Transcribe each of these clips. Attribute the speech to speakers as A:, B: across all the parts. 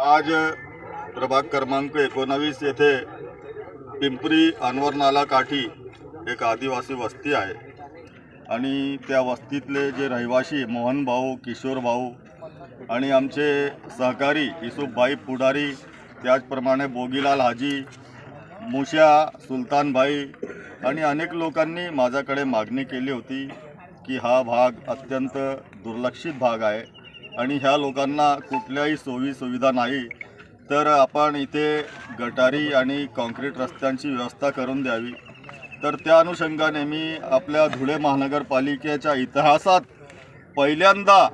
A: आज प्रभाग क्रमांक एकोणावीस येथे पिंपरी अनवर नाला काठी एक आदिवासी वस्ती आहे. आणि त्या वस्तीतले जे रहिवासी मोहन भाऊ किशोर भाऊ आणि आमचे सहकारी युसुफभाई पुढारी त्याचप्रमाणे बोगीलाल हाजी मुशा सुलतानभाई आणि अनेक लोकांनी माझ्याकडे मागणी केली होती की हा भाग अत्यंत दुर्लक्षित भाग आहे. आणि ह्या लोकांना कुठल्याही सोयी सुविधा नाही तर आपण इथे गटारी आणि कॉन्क्रीट रस्त्यांची व्यवस्था करून द्यावी. तर त्या अनुषंगाने मी आपल्या धुळे महानगरपालिकेच्या इतिहासात पहिल्यांदा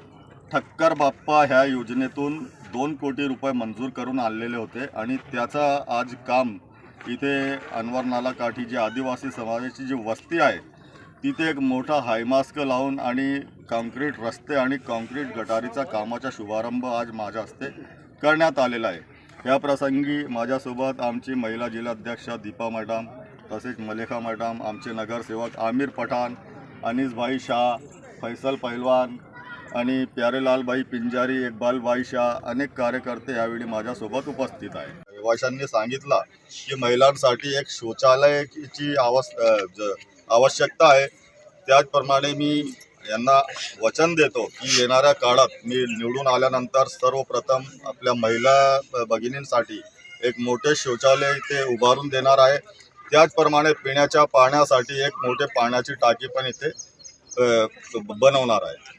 A: ठक्कर बाप्पा ह्या योजनेतून दोन कोटी रुपये मंजूर करून आणलेले होते आणि त्याचा आज काम इथे अनवर नाला काठी जी आदिवासी समाजाची जी वस्ती आहे तिथे एक मोठा हायमास्क लावून आणि काँक्रीट रस्ते आणि काँक्रीट गटारीचा कामाचा शुभारंभ आज माझ्या हस्ते करण्यात आलेला आहे. या प्रसंगी माझ्यासोबत आमची महिला जिल्हाध्यक्ष दीपा मॅडम तसेच मलेखा मॅडम आमचे नगरसेवक आमिर पठाण अनिसभाई शाह फैसल पैलवान आणि प्यारेलालभाई पिंजारी इकबालभाई शाह अनेक कार्यकर्ते यावेळी माझ्यासोबत उपस्थित आहे वाशांनी सांगितला की महिलांसाठी एक शौचालयाची आवस ज- आवश्यकता आहे. त्याचप्रमाणे मी यांना वचन देतो की येणाऱ्या काळात मी निवडून आल्यानंतर सर्वप्रथम आपल्या महिला भगिनींसाठी एक मोठे शौचालय इथे उभारून देणार आहे. त्याचप्रमाणे पिण्याच्या पाण्यासाठी एक मोठे पाण्याची टाकी पण इथे बनवणार आहे.